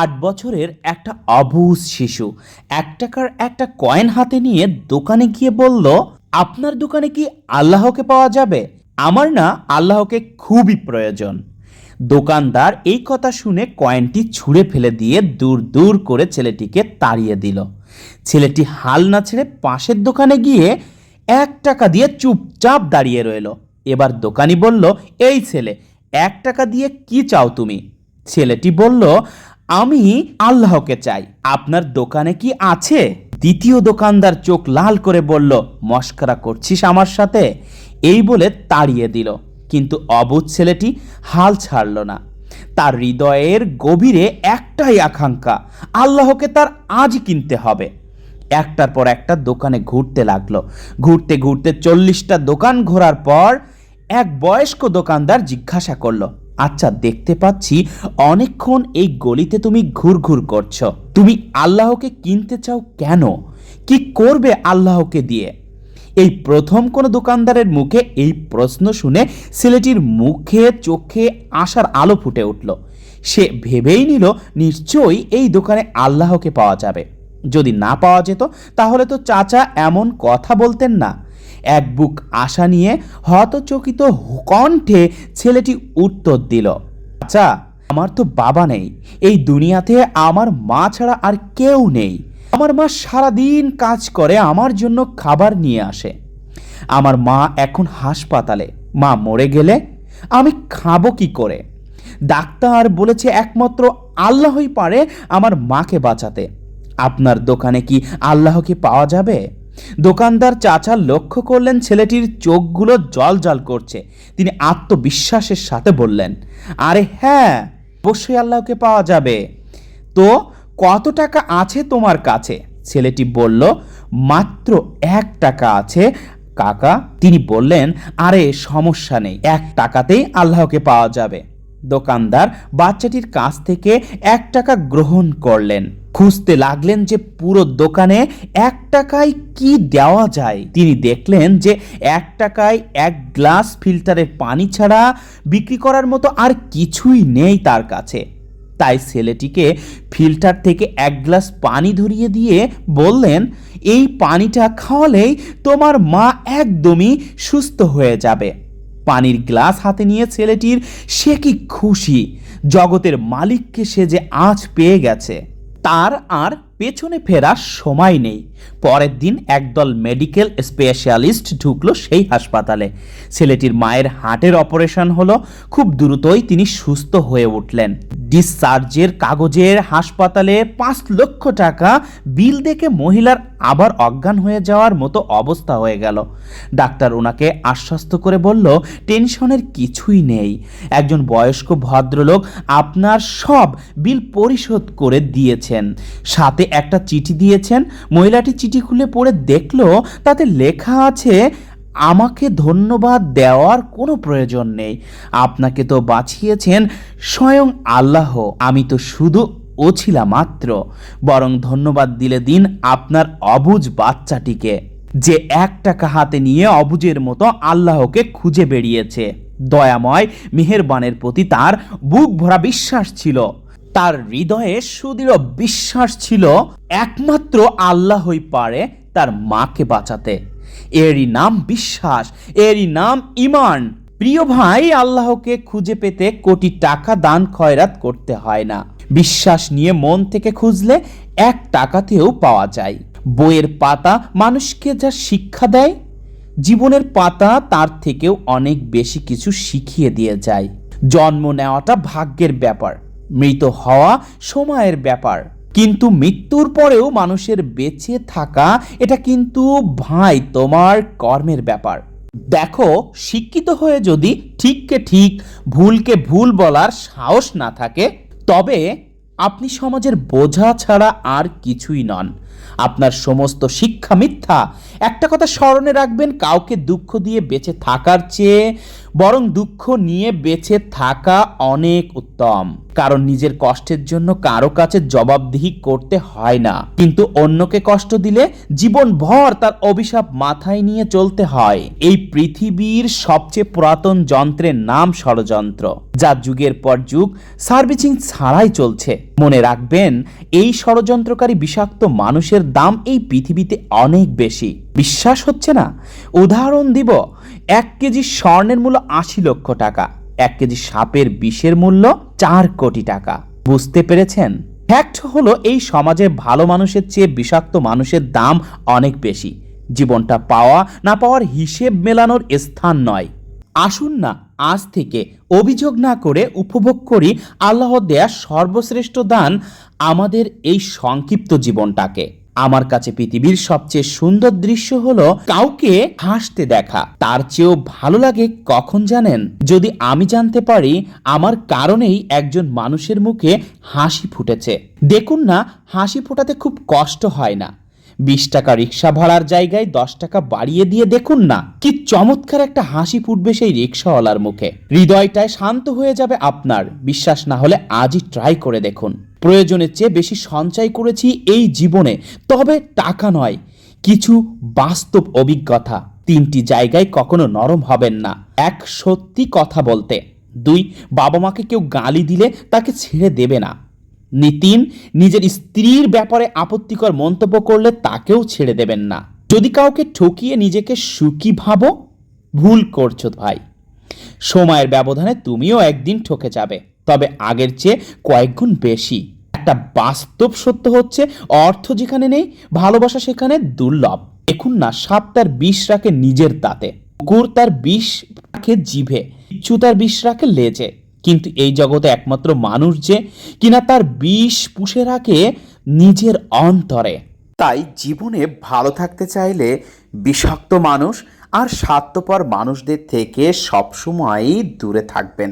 আট বছরের একটা অবুজ শিশু। এক টাকার একটা কয়েন হাতে নিয়ে দোকানে গিয়ে বলল, আপনার দোকানে কি আল্লাহকে পাওয়া যাবে? আমার না আল্লাহকে খুবই প্রয়োজন। দোকানদার এই কথা শুনে কয়েনটি ছুঁড়ে ফেলে দিয়ে দূর দূর করে ছেলেটিকে তাড়িয়ে দিল। ছেলেটি হাল না ছেড়ে পাশের দোকানে গিয়ে এক টাকা দিয়ে চুপচাপ দাঁড়িয়ে রইল। এবার দোকানি বলল, এই ছেলে, এক টাকা দিয়ে কি চাও তুমি? ছেলেটি বলল আমি আল্লাহকে চাই। আপনার দোকানে কি আছে? দ্বিতীয় দোকানদার চোখ লাল করে বলল, মস্করা করছিস আমার সাথে? এই বলে তাড়িয়ে দিল। কিন্তু অবুধ ছেলেটি হাল ছাড়ল না। তার হৃদয়ের গভীরে একটাই আকাঙ্ক্ষা, আল্লাহকে তার আজই কিনতে হবে। একটার পর একটা দোকানে ঘুরতে লাগল। ঘুরতে ঘুরতে চল্লিশটা দোকান ঘোরার পর এক বয়স্ক দোকানদার জিজ্ঞাসা করল আচ্ছা দেখতে পাচ্ছি অনেকক্ষণ এই গলিতে তুমি ঘুরঘুর করছ। তুমি আল্লাহকে কিনতে চাও কেন? কি করবে আল্লাহকে দিয়ে? এই প্রথম কোনো দোকানদারের মুখে এই প্রশ্ন শুনে ছেলেটির মুখে, চোখে আশার আলো ফুটে উঠল। সে ভেবেই নিল, নিশ্চয়ই এই দোকানে আল্লাহকে পাওয়া যাবে। যদি না পাওয়া যেত, তাহলে তো চাচা এমন কথা বলতেন না। এক বুক আশা নিয়ে হতচকিত কণ্ঠে ছেলেটি উত্তর দিল আচ্ছা আমার তো বাবা নেই। এই দুনিয়াতে আমার মা ছাড়া আর কেউ নেই। আমার মা সারাদিন কাজ করে, আমার জন্য খাবার নিয়ে আসে। আমার মা এখন হাসপাতালে। মা মরে গেলে আমি খাব কি করে? ডাক্তার বলেছে একমাত্র আল্লাহই পারে আমার মাকে বাঁচাতে। আপনার দোকানে কি আল্লাহকে পাওয়া যাবে? দোকানদার চাচা লক্ষ্য করলেন ছেলেটির চোখগুলো জল জল করছে। তিনি আত্মবিশ্বাসের সাথে বললেন, আরে হ্যাঁ অবশ্যই আল্লাহকে পাওয়া যাবে। তো কত টাকা আছে তোমার কাছে? ছেলেটি বলল, মাত্র এক টাকা আছে, কাকা। তিনি বললেন, আরে, সমস্যা নেই, এক টাকাতেই আল্লাহকে পাওয়া যাবে। দোকানদার বাচ্চাটির কাছ থেকে এক টাকা গ্রহণ করলেন। খুঁজতে লাগলেন যে পুরো দোকানে এক টাকায় কি দেওয়া যায়। তিনি দেখলেন যে এক টাকায় এক গ্লাস ফিল্টারের পানি ছাড়া বিক্রি করার মতো আর কিছুই নেই তার কাছে। তাই ছেলেটিকে ফিল্টার থেকে এক গ্লাস পানি ধরিয়ে দিয়ে বললেন, এই পানিটা খাওয়ালেই তোমার মা একদমই সুস্থ হয়ে যাবে। পানির গ্লাস হাতে নিয়ে ছেলেটির, সে কি খুশি? জগতের মালিককে সে যে আজ পেয়ে গেছে। তার আর পেছনে ফেরার সময় নেই। পরের দিন একদল মেডিকেল স্পেশালিস্ট ঢুকলো সেই হাসপাতালে। ছেলেটির মায়ের হার্টের অপারেশন হলো। খুব দ্রুতই তিনি সুস্থ হয়ে উঠলেন। ডিসচার্জের কাগজের হাসপাতালে পাঁচ লক্ষ টাকা বিল দেখে মহিলার আবার অজ্ঞান হয়ে যাওয়ার মতো অবস্থা হয়ে গেল। ডাক্তার ওনাকে আশ্বস্ত করে বলল, টেনশনের কিছুই নেই। একজন বয়স্ক ভদ্রলোক আপনার সব বিল পরিশোধ করে দিয়েছেন। সাথে একটা চিঠি দিয়েছেন, মহিলাটি চিঠি খুলে পড়ে দেখল, তাতে লেখা আছে, আমাকে ধন্যবাদ দেওয়ার কোনো প্রয়োজন নেই। আপনাকে তো বাঁচিয়েছেন স্বয়ং আল্লাহ, আমি তো শুধু ও ছিলাম মাত্র। বরং ধন্যবাদ দিলে দিন আপনার অবুজ বাচ্চাটিকে, যে এক টাকা হাতে নিয়ে অবুজের মতো আল্লাহকে খুঁজে বেরিয়েছে দয়াময়, মেহেরবানের প্রতি তার বুক ভরা বিশ্বাস ছিল। তার হৃদয়ে সুদৃঢ় বিশ্বাস ছিল, একমাত্র আল্লাহই পারে তার মাকে বাঁচাতে। এরই নাম বিশ্বাস, এরই নাম ইমান প্রিয় ভাই, আল্লাহকে খুঁজে পেতে কোটি টাকা দান খয়রাত করতে হয় না। বিশ্বাস নিয়ে মন থেকে খুঁজলে এক টাকাতেও পাওয়া যায়। বইয়ের পাতা মানুষকে যা শিক্ষা দেয়, জীবনের পাতা তার থেকেও অনেক বেশি কিছু শিখিয়ে দিয়ে যায়। জন্ম নেওয়াটা ভাগ্যের ব্যাপার। মৃত হওয়া সময়ের ব্যাপার। কিন্তু মৃত্যুর পরেও মানুষের বেঁচে থাকা, এটা কিন্তু ভাই তোমার কর্মের ব্যাপার। দেখো, শিক্ষিত হয়ে যদি ঠিককে ঠিক, ভুলকে ভুল বলার সাহস না থাকে, তবে আপনি সমাজের বোঝা ছাড়া আর কিছুই নন। আপনার সমস্ত শিক্ষা মিথ্যা। একটা কথা স্মরণে রাখবেন, কাউকে দুঃখ দিয়ে বেঁচে থাকার চেয়ে বরং দুঃখ নিয়ে বেঁচে থাকা অনেক উত্তম। কারণ নিজের কষ্টের জন্য কারও কাছে জবাবদিহি করতে হয় না। কিন্তু অন্যকে কষ্ট দিলে জীবন ভর তার অভিশাপ মাথায় নিয়ে চলতে হয়। এই পৃথিবীর সবচেয়ে পুরাতন যন্ত্রের নাম ষড়যন্ত্র। যা যুগের পর যুগ সার্ভিসিং ছাড়াই চলছে। মনে রাখবেন, এই ষড়যন্ত্রকারী বিষাক্ত মানুষের দাম এই পৃথিবীতে অনেক বেশি। বিশ্বাস হচ্ছে না? উদাহরণ দিব এক কেজি স্বর্ণের মূল্য আশি লক্ষ টাকা, এক কেজি সাপের বিষের মূল্য চার কোটি টাকা। বুঝতে পেরেছেন? ফ্যাক্ট হলো, এই সমাজে ভালো মানুষের চেয়ে বিষাক্ত মানুষের দাম অনেক বেশি। জীবনটা পাওয়া না পাওয়ার হিসেব মেলানোর স্থান নয়। আসুন না, আজ থেকে অভিযোগ না করে উপভোগ করি আল্লাহ দেয়া সর্বশ্রেষ্ঠ দান আমাদের এই সংক্ষিপ্ত জীবনটাকে। আমার কাছে পৃথিবীর সবচেয়ে সুন্দর দৃশ্য হলো কাউকে হাসতে দেখা। তার চেয়েও ভালো লাগে কখন জানেন? যদি আমি জানতে পারি, আমার কারণেই একজন মানুষের মুখে হাসি ফুটেছে। দেখুন না, হাসি ফোটাতে খুব কষ্ট হয় না। বিশ টাকা রিক্সা ভাড়ার জায়গায় দশ টাকা বাড়িয়ে দিয়ে দেখুন না, কি চমৎকার একটা হাসি ফুটবে সেই রিক্সাওয়ালার মুখে। হৃদয়টায় শান্ত হয়ে যাবে আপনার, বিশ্বাস না হলে আজই ট্রাই করে দেখুন। প্রয়োজনের চেয়ে বেশি সঞ্চয় করেছি এই জীবনে, তবে টাকা নয়, কিছু বাস্তব অভিজ্ঞতা। তিনটি জায়গায় কখনো নরম হবেন না। এক সত্যি কথা বলতে, দুই বাবা মাকে কেউ গালি দিলে তাকে ছেড়ে দেবে না। নিতিন নিজের স্ত্রীর ব্যাপারে আপত্তিকর মন্তব্য করলে তাকেও ছেড়ে দেবেন না। যদি কাউকে ঠকিয়ে নিজেকে সুখী ভাবো, ভুল করছ ভাই। সময়ের ব্যবধানে তুমিও একদিন ঠকে যাবে, তবে আগের চেয়ে কয়েকগুণ বেশি। একটা বাস্তব সত্য হচ্ছে, অর্থ যেখানে নেই, ভালোবাসা সেখানে দুর্লভ। দেখুন না, সাপ তার বিষ রাখে নিজের দাঁতে কুকুর তার বিষ রাখে জিভে। বিচ্ছু তার বিষ রাখে লেজে। কিন্তু এই জগতে একমাত্র মানুষ যে, কিনা তার বিষ পুষে রাখে নিজের অন্তরে। তাই জীবনে ভালো থাকতে চাইলে বিষাক্ত মানুষ আর স্বার্থপর মানুষদের থেকে সবসময়ই দূরে থাকবেন।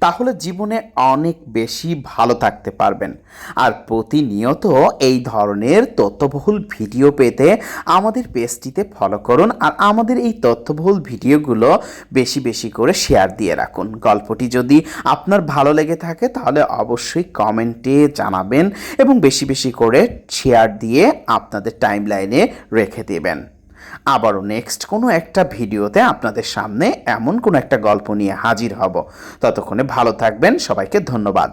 তাহলে জীবনে অনেক বেশি ভালো থাকতে পারবেন। আর প্রতিনিয়ত এই ধরনের তথ্যবহুল ভিডিও পেতে আমাদের পেজটিতে ফলো করুন আর আমাদের এই তথ্যবহুল ভিডিওগুলো বেশি বেশি করে শেয়ার দিয়ে রাখুন। গল্পটি যদি আপনার ভালো লেগে থাকে তাহলে অবশ্যই কমেন্টে জানাবেন এবং বেশি বেশি করে শেয়ার দিয়ে আপনাদের টাইমলাইনে রেখে দেবেন। আবারও নেক্সট কোনো একটা ভিডিওতে আপনাদের সামনে এমন কোনো একটা গল্প নিয়ে হাজির হব। ততক্ষণে ভালো থাকবেন, সবাইকে ধন্যবাদ।